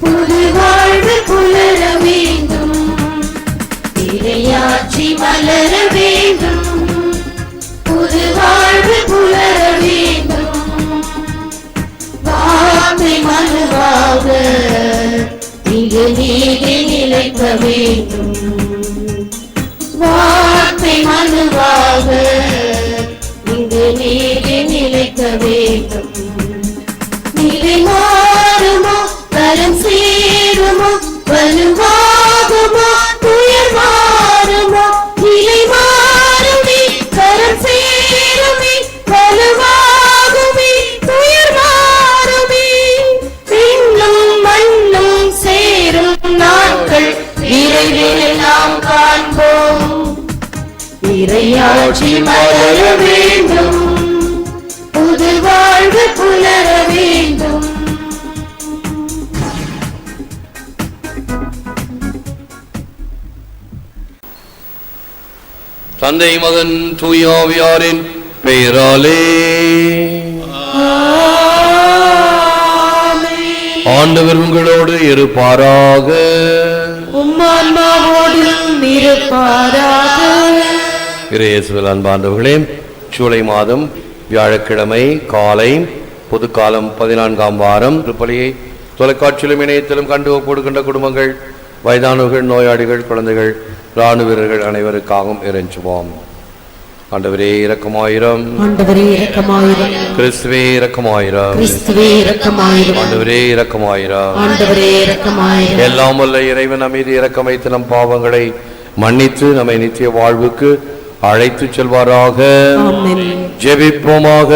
புது வாழ்வு புலர வேண்டும். இறையாட்சி மலர வேண்டும். புது வாழ்வு புலர வேண்டும். வார்த்தை மனுவாக இங்கு நீதி நிலைக்க வேண்டும். இறையாட்சி மலர வேண்டும். புது வாழ்வு புலர வேண்டும் தந்தை மகன் தூயாவியாரின் பெயராலே. ஆண்டவர் உங்களோடு இருப்பாராக. உம்மான்மாவோடும் இருப்பாராக. இறையேசுவில் அன்பாண்டவர்களே ஜூலை மாதம் வியாழக்கிழமை காலை பொதுக்காலம் பதினான்காம் வாரம் திருப்பலியை தொலைக்காட்சியிலும் இணையத்திலும் கண்டு ஒப்படுகின்ற குடும்பங்கள் வயதானவர்கள் நோயாளிகள் குழந்தைகள் இராணுவ வீரர்கள் அனைவருக்காகவும் இறைஞ்சுவோம். ஆண்டவரே இரக்கமாயிரம். ஆண்டவரே இரக்கமாயிரம். கிறிஸ்துவே இரக்கமாயிரம். கிறிஸ்துவே இரக்கமாயிரம். ஆண்டவரே இரக்கமாயிரம். ஆண்டவரே இரக்கமாயிரம். எல்லாம் வல்ல இறைவன் நம்மீது இரக்கமைத்து நம் பாவங்களை மன்னித்து நம்மை நித்திய வாழ்வுக்கு அழைத்து செல்வாராக. ஜெபிப்போமாக.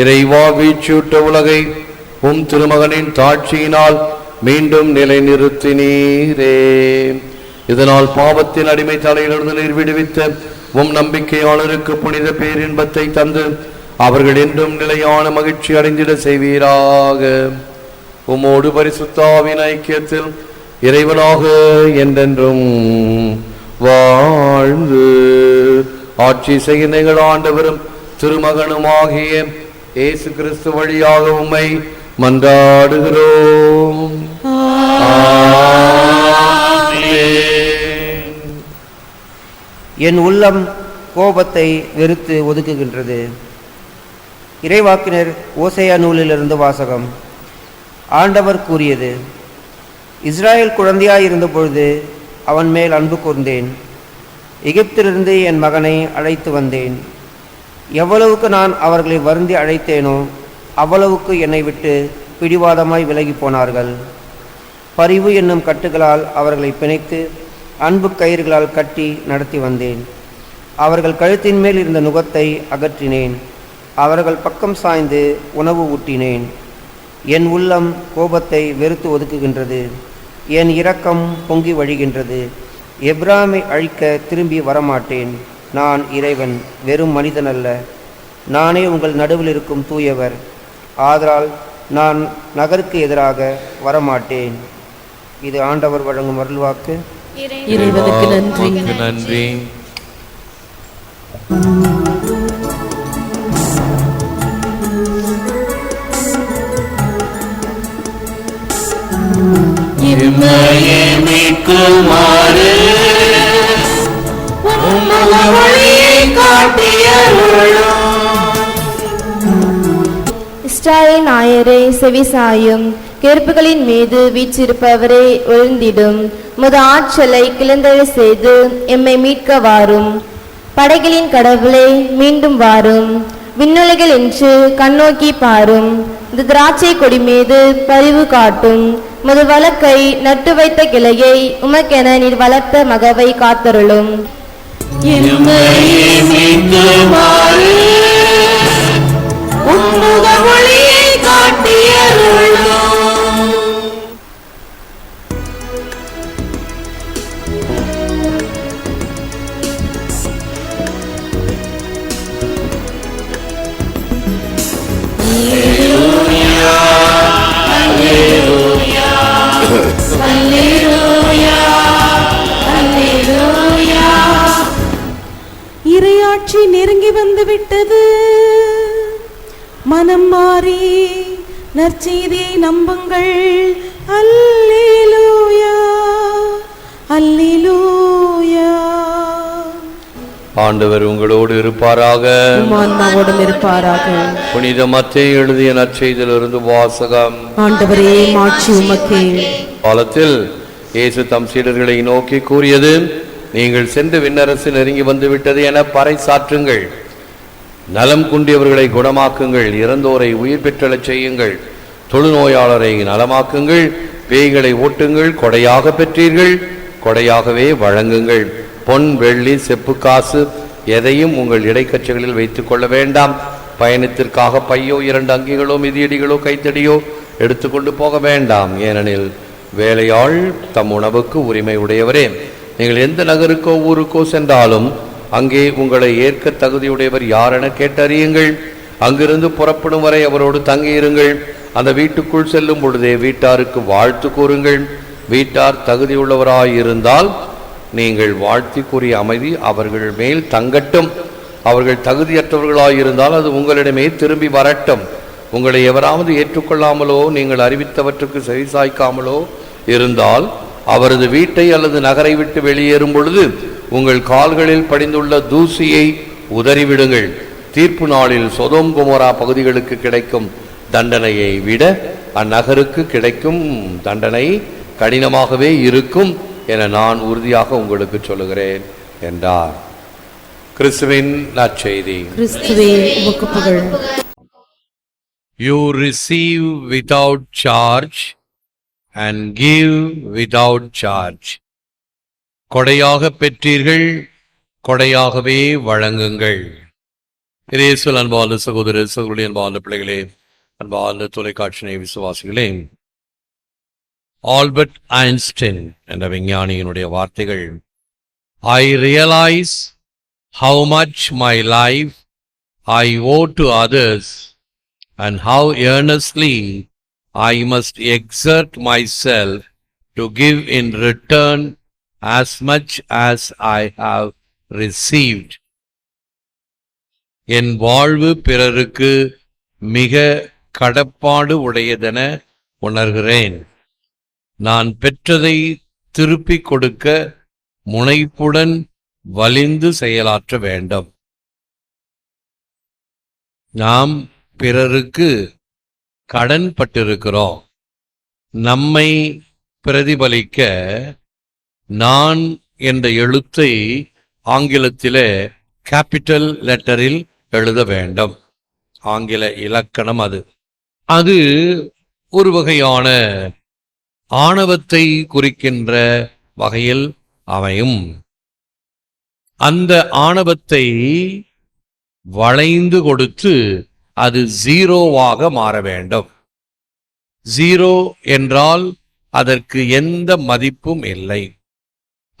இறைவா வீச்சூட்ட உலகை உம் திருமகனின் தாட்சியினால் மீண்டும் நிலைநிறுத்தினீரே. இதனால் பாவத்தின் அடிமை தலையிலிருந்து நீர் விடுவித்த உம் நம்பிக்கையாளருக்கு புனித பேரின்பத்தை தந்து அவர்கள் என்றும் நிலையான மகிழ்ச்சி அடைந்திட செய்வீராக. உம்மோடு பரிசுத்தாவின் ஐக்கியத்தில் இறைவனாக என்றென்றும் வாழ்ந்து. ஆட்சி செய்கின்ற ஆண்டவரும் திருமகனுமாகிய இயேசு கிறிஸ்து வழியாக உம்மை மன்றாடுகிறோம். என் உள்ளம் கோபத்தை வெறுத்து ஒதுக்குகின்றது. இறைவாக்கினர் ஓசையா நூலிலிருந்து வாசகம். ஆண்டவர் கூறியது இஸ்ராயல் குழந்தையாய் இருந்தபொழுது அவன் மேல் அன்பு கூர்ந்தேன். எகிப்திலிருந்து என் மகனை அழைத்து வந்தேன். எவ்வளவுக்கு நான் அவர்களை வருந்தி அழைத்தேனோ அவ்வளவுக்கு என்னை விட்டு பிடிவாதமாய் விலகி போனார்கள். பரிவு என்னும் கட்டுகளால் அவர்களை பிணைத்து அன்பு கயிறுகளால் கட்டி நடத்தி வந்தேன். அவர்கள் கழுத்தின் மேல் இருந்த நுகத்தை அகற்றினேன். அவர்கள் பக்கம் சாய்ந்து உணவு ஊட்டினேன். என் உள்ளம் கோபத்தை வெறுத்து ஒதுக்குகின்றது. என் இரக்கம் பொங்கி வழிகின்றது. எப்ராமை அழிக்க திரும்பி வரமாட்டேன். நான் இறைவன் வெறும் மனிதனல்ல. நானே உங்கள் நடுவில் இருக்கும் தூயவர். ஆதலால் நான் நகருக்கு எதிராக வரமாட்டேன். இது ஆண்டவர் வழங்கும் அருள்வாக்கு. இறைவனுக்கு நன்றி. நன்றி. இம்மையை மீட்குமாறு. உம்முக நாயரே செவிசாயும் கெருப்புகளின் மீது வீச்சிருப்பவரே எழுந்திடும். முத ஆற்றலை கிளந்தெழ செய்து எம்மை மீட்க வாரும். படைகளின் கடவுளே மீண்டும் வாரும். விண்ணுலகில் என்று கண்ணோக்கி பாரும். இந்த திராட்சை கொடி மீது பரிவு காட்டும். முது வழக்கை நட்டு வைத்த கிளையை உமக்கென நீர் வளர்த்த மகவை காத்தருளும். இம்மையை வந்துவிட்டது. மனம் மாறி நற்செய்தியை நம்புங்கள். அல்லேலூயா அல்லேலூயா. ஆண்டவர் உங்களோடு இருப்பாராக. ஆன்மாவோடும் இருப்பாராக. புனித மத்தேயு எழுதிய நற்செய்தியிலிருந்து வாசகம். ஆண்டவரே மாட்சி உமக்கே. காலத்தில் இயேசு தம் சீடர்களை நோக்கி கூறியது நீங்கள் சென்று விண்ணரசு நெருங்கி வந்து விட்டது என பறைசாற்றுங்கள் நலம் குண்டியவர்களை குணமாக்குங்கள். இறந்தோரை உயிர் பெற்றலச் செய்யுங்கள். தொழுநோயாளரை நலமாக்குங்கள். பேய்களை ஓட்டுங்கள். கொடையாக பெற்றீர்கள். கொடையாகவே வழங்குங்கள். பொன் வெள்ளி செப்பு காசு எதையும் உங்கள் இடைக்கச்சைகளில் வைத்துக் கொள்ள வேண்டாம். பயணத்திற்காக பையோ இரண்டு அங்கிகளோ மிதியடிகளோ கைத்தடியோ எடுத்துக்கொண்டு போக வேண்டாம். ஏனெனில் வேலையாள் தம் உணவுக்கு உரிமை உடையவரே. நீங்கள் எந்த நகருக்கோ ஊருக்கோ சென்றாலும் அங்கே உங்களை ஏற்க தகுதியுடையவர் யாரென கேட்டறியுங்கள். அங்கிருந்து புறப்படும் வரை அவரோடு தங்கியிருங்கள். அந்த வீட்டுக்குள் செல்லும் பொழுதே வீட்டாருக்கு வாழ்த்து கூறுங்கள். வீட்டார் தகுதியுள்ளவராயிருந்தால் நீங்கள் வாழ்த்தி கூறிய அமைதி அவர்கள் மேல் தங்கட்டும். அவர்கள் தகுதியற்றவர்களாயிருந்தால் அது உங்களிடமே திரும்பி வரட்டும். உங்களை எவராவது ஏற்றுக்கொள்ளாமலோ நீங்கள் அறிவித்தவற்றுக்கு செவிசாய்க்காமலோ இருந்தால் அவரது வீட்டை அல்லது நகரை விட்டு வெளியேறும் பொழுது உங்கள் கால்களில் படிந்துள்ள தூசியை உதறிவிடுங்கள். தீர்ப்பு நாளில் சொதோம் குமோரா பகுதிகளுக்கு கிடைக்கும் தண்டனையை விட அந்நகருக்கு கிடைக்கும் தண்டனை கடினமாகவே இருக்கும் என நான் உறுதியாக உங்களுக்கு சொல்லுகிறேன் என்றார். கிறிஸ்துவின் நற்செய்தி. கிறிஸ்துவே உமக்கு புகழ் You and give without charge கொடையாக பெற்றீர்கள் கொடையாகவே வழங்குங்கள். இயேசுவில் அன்பார்ந்த சகோதர சகோதரி அன்பார்ந்த பிள்ளைகளே அன்பார்ந்த தொலைக்காட்சியினை விசுவாசிகளே ஆல்பர்ட் ஐன்ஸ்டைன் என்ற விஞ்ஞானியினுடைய வார்த்தைகள் I realize how much my life I owe to others and how earnestly I must exert myself to give in return as much as I have received. என் வாழ்வு பிறருக்கு மிக கடப்பாடு உடையதென உணர்கிறேன் நான் பெற்றதை திருப்பிக் கொடுக்க முனைப்புடன் வலிந்து செயலாற்ற வேண்டும் நாம் பிறருக்கு கடன் பட்டிருக்கிறோம் நம்மை பிரதிபலிக்க நான் என்ற எழுத்தை ஆங்கிலத்திலே கேபிட்டல் லெட்டரில் எழுத வேண்டும். ஆங்கில இலக்கணம் அது. அது ஒரு வகையான ஆணவத்தை குறிக்கின்ற வகையில் அமையும். அந்த ஆணவத்தை வளைந்து கொடுத்து அது ஜீரோவாக மாற வேண்டும். ஜீரோ என்றால் அதற்கு எந்த மதிப்பும் இல்லை.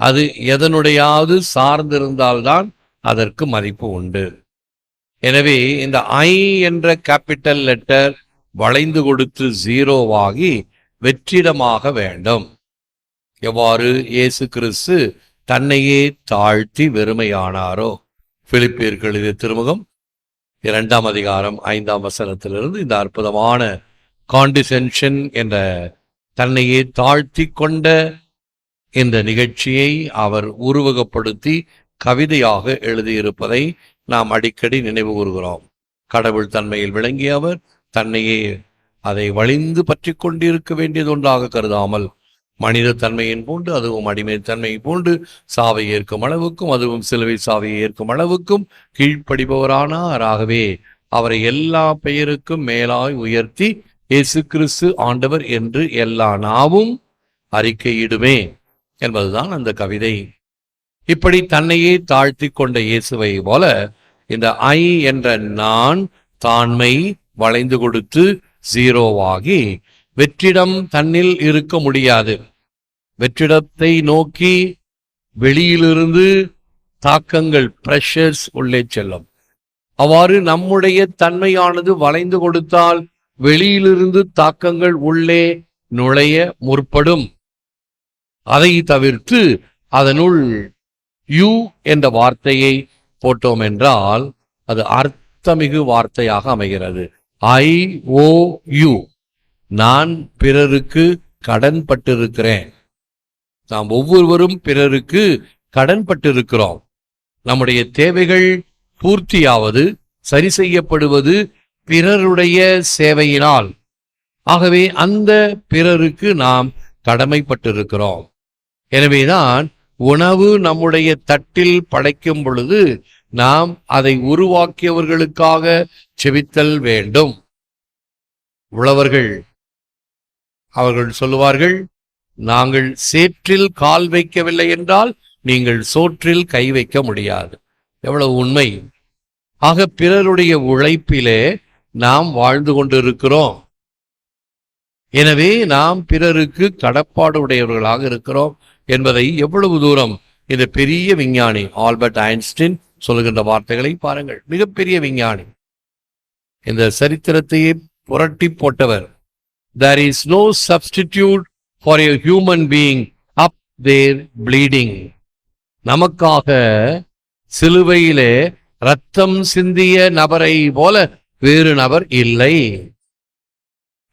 அது எதனுடையாவது சார்ந்திருந்தால்தான் அதற்கு மதிப்பு உண்டு. எனவே இந்த ஐ என்ற கேபிட்டல் லெட்டர் வளைந்து கொடுத்து ஜீரோவாகி வெற்றிடமாக வேண்டும். எவ்வாறு இயேசு கிறிஸ்து தன்னையே தாழ்த்தி வெறுமையானாரோ? பிலிப்பியர்கள் இது திருமுகம் இரண்டாம் அதிகாரம் ஐந்தாம் வசனத்திலிருந்து இந்த அற்புதமான காண்டிசென்ஷன் என்ற தன்னையே தாழ்த்தி கொண்ட இந்த நிகழ்ச்சியை அவர் உருவகப்படுத்தி கவிதையாக எழுதியிருப்பதை நாம் அடிக்கடி நினைவு கூறுகிறோம். கடவுள் தன்மையில் விளங்கிய அவர் தன்னையே அதை வழிந்து பற்றி கொண்டிருக்க வேண்டியது ஒன்றாக கருதாமல் மனித தன்மையின் பூண்டு அதுவும் அடிமை தன்மையை பூண்டு சாவை ஏற்கும் அளவுக்கும் அதுவும் சிலுவை சாவையை ஏற்கும் அளவுக்கும் கீழ்ப்படிபவரானாராகவே அவரை எல்லா பெயருக்கும் மேலாய் உயர்த்தி இயேசு கிறிஸ்து ஆண்டவர் என்று எல்லா நாவும் அறிக்கையிடுமே என்பதுதான் அந்த கவிதை. இப்படி தன்னையே தாழ்த்தி கொண்ட இயேசுவை போல இந்த ஐ என்ற நான் தாண்மை வளைந்து கொடுத்து ஜீரோவாகி வெற்றிடம் தன்னில் இருக்க முடியாது. வெற்றிடத்தை நோக்கி வெளியிலிருந்து தாக்கங்கள் பிரஷர்ஸ் உள்ளே செல்லும். அவ்வாறு நம்முடைய தன்மையானது வளைந்து கொடுத்தால் வெளியிலிருந்து தாக்கங்கள் உள்ளே நுழைய முற்படும். அதை தவிர்த்து அதனுள் யூ என்ற வார்த்தையை போட்டோம் என்றால் அது அர்த்தமிகு வார்த்தையாக அமைகிறது. ஐ ஓ யூ நான் பிறருக்கு கடன்பட்டிருக்கிறேன். நாம் ஒவ்வொருவரும் பிறருக்கு கடன்பட்டிருக்கிறோம். நம்முடைய தேவைகள் பூர்த்தியாவது சரி செய்யப்படுவது பிறருடைய சேவையினால். ஆகவே அந்த பிறருக்கு நாம் கடமைப்பட்டிருக்கிறோம். எனவேதான் உணவு நம்முடைய தட்டில் படைக்கும் பொழுது நாம் அதை உருவாக்கியவர்களுக்காக செவித்தல் வேண்டும். உழவர்கள் அவர்கள் சொல்லுவார்கள் நாங்கள் சேற்றில் கால் வைக்கவில்லை என்றால் நீங்கள் சோற்றில் கை வைக்க முடியாது. எவ்வளவு உண்மை. ஆக பிறருடைய உழைப்பிலே நாம் வாழ்ந்து கொண்டிருக்கிறோம். எனவே நாம் பிறருக்கு கடப்பாடு உடையவர்களாக இருக்கிறோம் என்பதை எவ்வளவு தூரம் இந்த பெரிய விஞ்ஞானி ஆல்பர்ட் ஐன்ஸ்டீன் சொல்லுகின்ற வார்த்தைகளை பாருங்கள். மிகப்பெரிய விஞ்ஞானி. இந்த சரித்திரத்தையே புரட்டி போட்டவர் there is no substitute for a human being up there bleeding. நமக்காக சிலுவையிலே ரத்தம் சிந்திய நபரை போல வேறு நபர் இல்லை.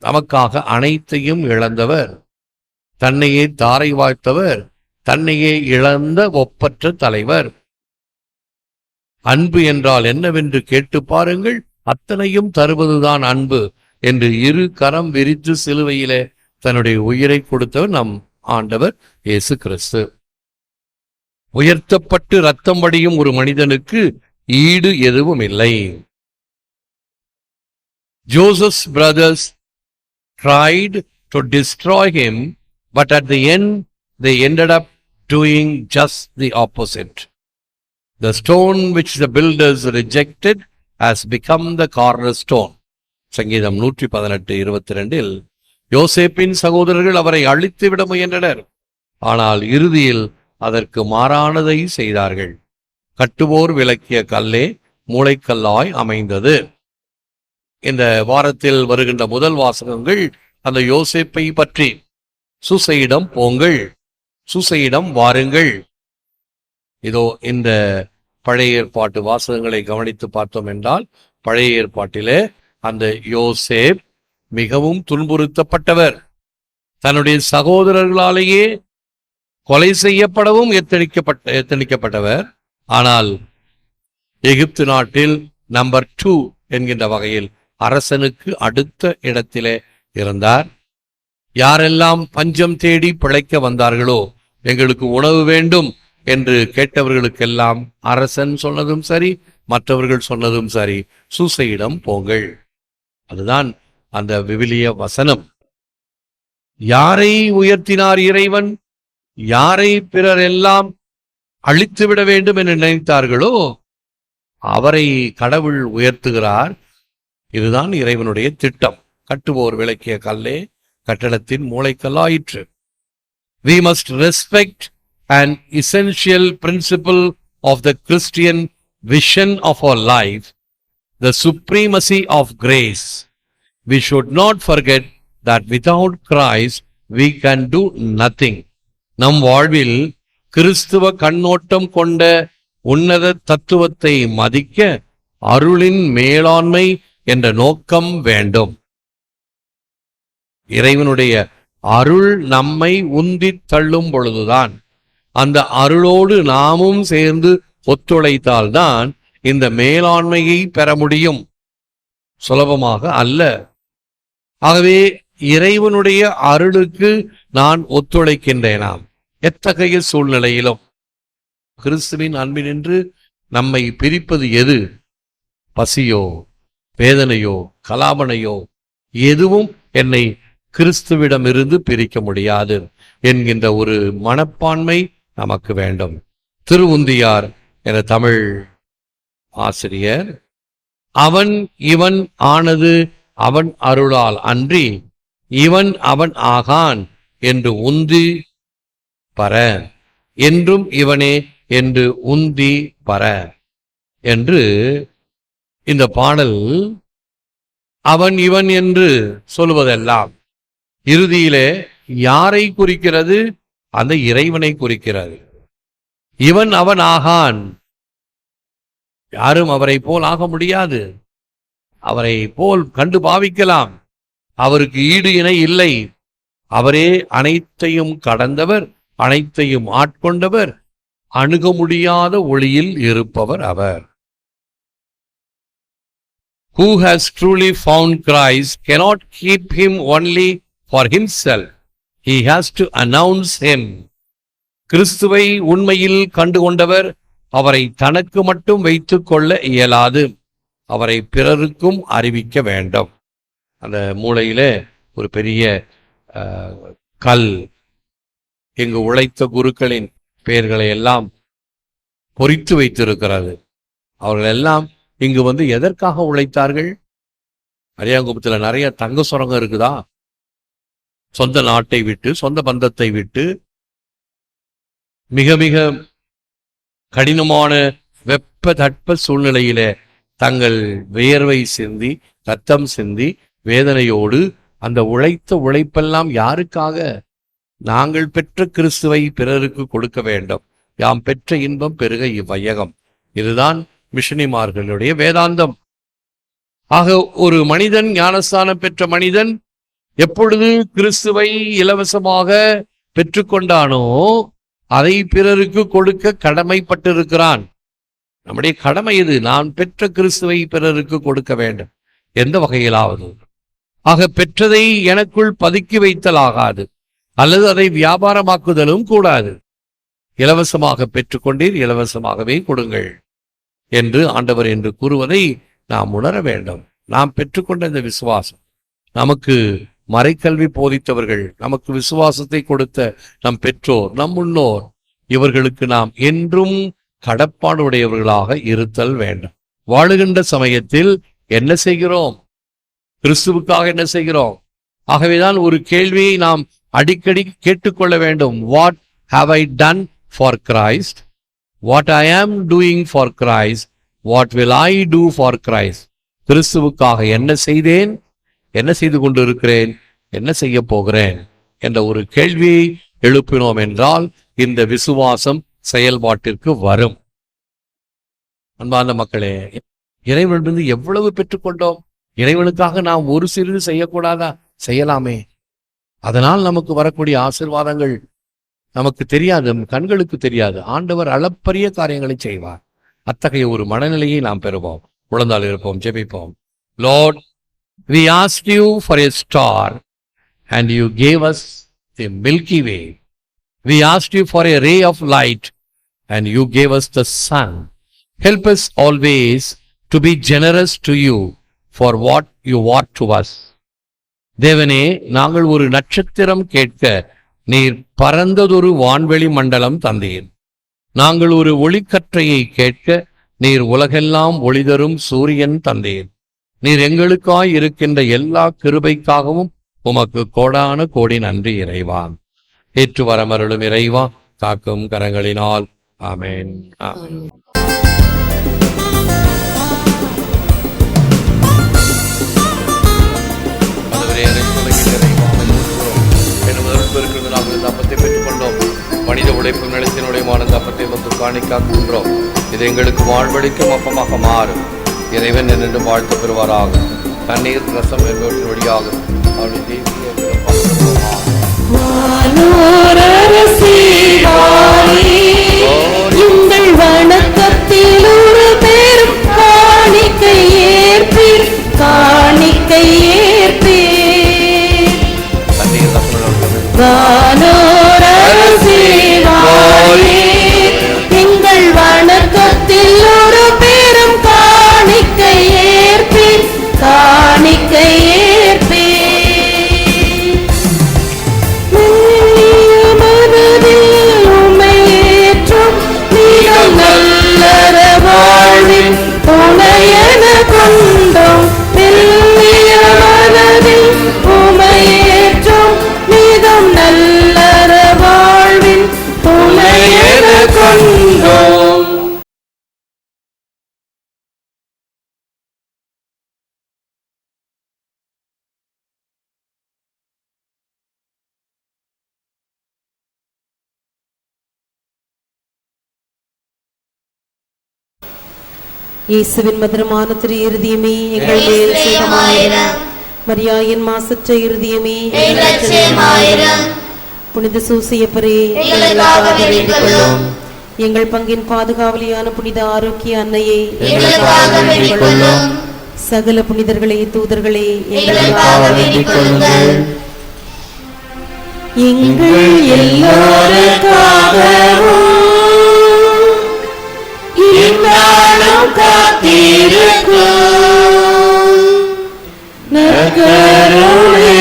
நமக்காக அனைத்தையும் இழந்தவர். தன்னையே தாரை வாய்த்தவர். தன்னையே இழந்த ஒப்பற்ற தலைவர். அன்பு என்றால் என்னவென்று கேட்டு பாருங்கள். அத்தனையும் தருவதுதான் அன்பு. என்று இரு கரம் விரித்து சிலுவையிலே தன்னுடைய உயிரை கொடுத்தவர் நம் ஆண்டவர் இயேசு கிறிஸ்து உயர்த்தப்பட்டு ரத்தம் வடியும் ஒரு மனிதனுக்கு ஈடு எதுவும் இல்லை ஜோசஸ் brothers tried to destroy him but at the end they up doing doing the the opposite. The stone which the builders rejected has become the cornerstone. சங்கீதம் நூற்றி பதினெட்டு இருபத்தி ரெண்டில் யோசேப்பின் சகோதரர்கள் அவரை அழித்து விட முயன்றனர். ஆனால் இறுதியில் அதற்கு மாறானதை செய்தார்கள். கட்டுவோர் விளக்கிய கல்லே மூளைக்கல்லாய் அமைந்தது. இந்த வாரத்தில் வருகின்ற முதல் வாசகங்கள் அந்த யோசேப்பை பற்றி. சுசையிடம் போங்கள். சுசையிடம் வாருங்கள். இதோ இந்த பழைய ஏற்பாட்டு வாசகங்களை கவனித்து பார்த்தோம் என்றால் பழைய ஏற்பாட்டிலே அந்த யோசேப் மிகவும் துன்புறுத்தப்பட்டவர். தன்னுடைய சகோதரர்களாலேயே கொலை செய்யப்படவும் எத்தனிக்கப்பட்ட எத்தனிக்கப்பட்டவர். ஆனால் எகிப்து நாட்டில் நம்பர் டூ என்கின்ற வகையில் அரசனுக்கு அடுத்த இடத்திலே இருந்தார். யாரெல்லாம் பஞ்சம் தேடி பிழைக்க வந்தார்களோ எங்களுக்கு உணவு வேண்டும் என்று கேட்டவர்களுக்கெல்லாம் அரசன் சொன்னதும் சரி மற்றவர்கள் சொன்னதும் சரி சூசையிடம் போங்கள். அதுதான் அந்த விவிலிய வசனம். யாரை உயர்த்தினார் இறைவன்? யாரை பிறர் எல்லாம் அழித்துவிட வேண்டும் என்று நினைத்தார்களோ அவரை கடவுள் உயர்த்துகிறார். இதுதான் இறைவனுடைய திட்டம். கட்டுவோர் விளக்கிய கல்லே கட்டடத்தின் மூளைக்கல்லாயிற்று. We must respect and essential principle of the Christian vision of our life the supremacy of grace. We should not forget that without Christ we can do nothing. நம் வாழ்வில் கிறிஸ்துவ கண்ணோட்டம் கொண்ட உன்னத தத்துவத்தை மதிக்க அருளின் மேலாண்மை என்ற நோக்கம் வேண்டும் இறைவனுடைய அருள் நம்மை உந்தி தள்ளும் பொழுதுதான் அந்த அருளோடு நாமும் சேர்ந்து ஒத்துழைத்தால்தான் இந்த மேலாண்மையை பெற முடியும். சுலபமாக அல்ல. ஆகவே இறைவனுடைய அருளுக்கு நான் ஒத்துழைக்கின்றேனாம். எத்தகைய சூழ்நிலையிலும் கிறிஸ்துவின் அன்பினின்று நம்மை பிரிப்பது எது? பசியோ வேதனையோ கலாபனையோ எதுவும் என்னை கிறிஸ்துவிடமிருந்து பிரிக்க முடியாது என்கின்ற ஒரு மனப்பான்மை நமக்கு வேண்டும். திருவுந்தியார் என தமிழ் ஆசிரியர். அவன் இவன் ஆனது அவன் அருளால் அன்றி இவன் அவன் ஆகான் என்று உந்தி பர என்றும் இவனே என்று உந்தி பர என்று இந்த பாடல் அவன் இவன் என்று சொல்வதெல்லாம் இறுதியிலே யாரை குறிக்கிறது? அந்த இறைவனை குறிக்கிறது. இவன் அவன் ஆகான் யாரும் அவரை போல் ஆக முடியாது. அவரை போல் கண்டு பாவிக்கலாம். அவருக்கு ஈடு இணை இல்லை. அவரே அனைத்தையும் கடந்தவர் அனைத்தையும் ஆட்கொண்டவர் அணுக முடியாத ஒளியில் இருப்பவர் அவர். Who has truly found Christ cannot keep him only for himself he has to announce him கிறிஸ்துவை உண்மையில் கண்டுகொண்டவர் அவரை தனக்கு மட்டும் வைத்து கொள்ள இயலாது. அவரை பிறருக்கும் அறிவிக்க வேண்டும். அந்த மூளையில ஒரு பெரிய கல் இங்கு உழைத்த குருக்களின் பெயர்களை எல்லாம் பொறித்து வைத்திருக்கிறது. அவர்கள் எல்லாம் இங்கு வந்து எதற்காக உழைத்தார்கள்? அரியாங்குப்பத்தில் நிறைய தங்க சுரங்கம் இருக்குதா? சொந்த நாட்டை விட்டு சொந்த பந்தத்தை விட்டு மிக மிக கடினமான வெப்ப தட்ப சூழ்நிலையில தங்கள் வியர்வை சிந்தி ரத்தம் சிந்தி வேதனையோடு அந்த உழைத்த உழைப்பெல்லாம் யாருக்காக? நாங்கள் பெற்ற கிறிஸ்துவை பிறருக்கு கொடுக்க வேண்டும். யாம் பெற்ற இன்பம் பெருக இவ்வையகம். இதுதான் மிஷனிமார்களுடைய வேதாந்தம். ஆக ஒரு மனிதன் ஞானஸ்தானம் பெற்ற மனிதன் எப்பொழுது கிறிஸ்துவை இலவசமாக பெற்றுக்கொண்டானோ அதை பிறருக்கு கொடுக்க கடமைப்பட்டிருக்கிறான். நம்முடைய கடமை இது. நான் பெற்ற கிறிஸ்துவை பிறருக்கு கொடுக்க வேண்டும். எந்த வகையிலாவது. ஆக பெற்றதை எனக்குள் பதுக்கி வைத்தல் ஆகாது. அல்லது அதை வியாபாரமாக்குதலும் கூடாது. இலவசமாக பெற்றுக்கொண்டீர் இலவசமாகவே கொடுங்கள் என்று ஆண்டவர் என்று கூறுவதை நாம் உணர வேண்டும். நாம் பெற்றுக்கொண்ட இந்த விசுவாசம் நமக்கு மறைக்கல்வி போதித்தவர்கள் நமக்கு விசுவாசத்தை கொடுத்த நம் பெற்றோர் நம் முன்னோர் இவர்களுக்கு நாம் என்றும் கடப்பாடுடையவர்களாக இருத்தல் வேண்டும். வாழுகின்ற சமயத்தில் என்ன செய்கிறோம்? கிறிஸ்துவுக்காக என்ன செய்கிறோம்? ஆகவேதான் ஒரு கேள்வியை நாம் அடிக்கடி கேட்டுக்கொள்ள வேண்டும். What have I done for Christ what I am doing for Christ what will I do for Christ கிறிஸ்துவுக்காக என்ன செய்தேன்? என்ன செய்து கொண்டிருக்கிறேன்? என்ன செய்ய போகிறேன் என்ற ஒரு கேள்வியை எழுப்பினோம் என்றால் இந்த விசுவாசம் செயல்பாட்டிற்கு வரும். அன்பார்ந்த மக்களே இறைவனிருந்து எவ்வளவு பெற்றுக்கொண்டோம் இறைவனுக்காக நாம் ஒரு சிறிது செய்யக்கூடாதா? செய்யலாமே. அதனால் நமக்கு வரக்கூடிய ஆசிர்வாதங்கள் நமக்கு தெரியாது கண்களுக்கு தெரியாது. ஆண்டவர் அளப்பரிய காரியங்களை செய்வார். அத்தகைய ஒரு மனநிலையை நாம் பெறுவோம். உழந்தால் இருப்போம் ஜெபிப்போம். Lord we asked you for a star and you gave us the milky way we asked you for a ray of light and you gave us the sun help us always to be generous to you for what you want to us தேவனே நாங்கள் ஒரு நட்சத்திரம் கேட்க நீர் பரந்ததொரு வான்வெளி மண்டலம் தந்தீர் நாங்கள் ஒரு ஒளிக்கற்றையை கேட்க நீர் உலகெல்லாம் ஒளிதரும் சூரியன் தந்தீர் நீர் எங்களுக்காய் இருக்கின்ற எல்லா கிருபைக்காகவும் உமக்கு கோடான கோடி நன்றி இறைவா. ஏற்று வரமருளும் இறைவா காக்கும் கரங்களினால். ஆமேன். ஆமென். நாங்கள் பெற்றுக்கொண்டோம். மனித உழைப்பு நிலத்தினுடையமான இந்த அப்பத்தை வந்து காணிக்காக்குகின்றோம். இது எங்களுக்கு வாழ்வழிக்கும் அப்பமாக மாறும். இறைவன் என்று வாழ்த்து பெறுவாராக. தண்ணீர் ரசம் என்பவற்றின் வழியாகும். வானோரரசி வாரே, எங்கள் வணக்கத்தில் திரு இருதயமே எங்கள் மேல் சேகமாயிரம் மரியாயின் மாசற்ற இருதயமே புனித சூசியப்பரே. எங்கள் பங்கின் பாதுகாவலியான புனித ஆரோக்கிய அன்னையே. சகல புனிதர்களே தூதர்களே. எங்கள் எல்லோருக்காகவும் காத்திருக்கும். நற்கருணை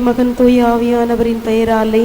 மகன் தூய ஆவியானவரின் பெயராலே